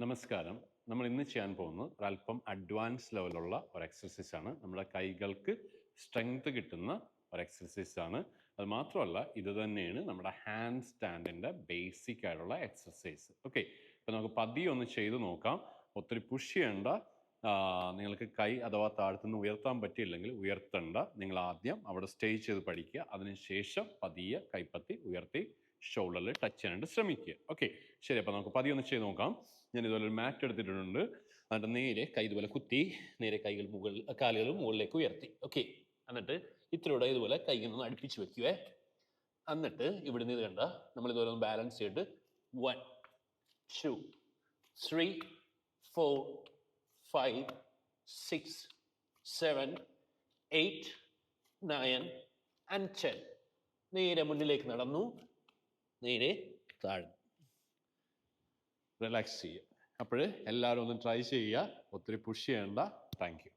നമസ്കാരം. നമ്മൾ ഇന്ന് ചെയ്യാൻ പോകുന്നത് ഒരല്പം അഡ്വാൻസ് ലെവലുള്ള ഒരു എക്സസൈസ് ആണ്. നമ്മുടെ കൈകൾക്ക് സ്ട്രെങ്ത് കിട്ടുന്ന ഒരു എക്സസൈസ് ആണ്. അത് മാത്രമല്ല ഇത് തന്നെയാണ് നമ്മുടെ ഹാൻഡ് സ്റ്റാൻഡിന്റെ ബേസിക് ആയിട്ടുള്ള എക്സസൈസ് ഓക്കെ ഇപ്പൊ നമുക്ക് പതിയെ ഒന്ന് ചെയ്ത് നോക്കാം. ഒത്തിരി പുഷ് ചെയ്യേണ്ട. നിങ്ങൾക്ക് കൈ അഥവാ താഴ്ത്തുനിന്ന് ഉയർത്താൻ പറ്റിയില്ലെങ്കിൽ ഉയർത്തണ്ട. നിങ്ങൾ ആദ്യം അവിടെ സ്റ്റേ ചെയ്ത് പഠിക്കുക. അതിനുശേഷം പതിയെ കൈപ്പത്തി ഉയർത്തി ഷോൾഡറിൽ ടച്ച് ചെയ്യാനായിട്ട് ശ്രമിക്കുക. ഓക്കെ ശരി അപ്പോൾ നമുക്ക് പതിയൊന്ന് ചെയ്ത് നോക്കാം. ഞാൻ ഇതുപോലെ ഒരു മാറ്റ് എടുത്തിട്ടുണ്ട്. എന്നിട്ട് നേരെ കൈ ഇതുപോലെ കുത്തി നേരെ കൈകൾ മുകളിൽ കാലുകൾ മുകളിലേക്ക് ഉയർത്തി. ഓക്കെ എന്നിട്ട് ഇത്രയൂടെ ഇതുപോലെ കൈ ഒന്ന് അടുപ്പിച്ച് വെക്കുവേ. എന്നിട്ട് ഇവിടുന്ന് ഇത് കണ്ട നമ്മൾ ഇതുപോലെ ഒന്ന് ബാലൻസ് ചെയ്തിട്ട് one two three four five six seven eight nine and ten നേരെ മുന്നിലേക്ക് നടന്നു. നേരെ താഴ്ന്നു റിലാക്സ് ചെയ്യുക. അപ്പോൾ എല്ലാവരും ഒന്ന് ട്രൈ ചെയ്യുക. ഒത്തിരി പുഷ് ചെയ്യേണ്ട. Thank you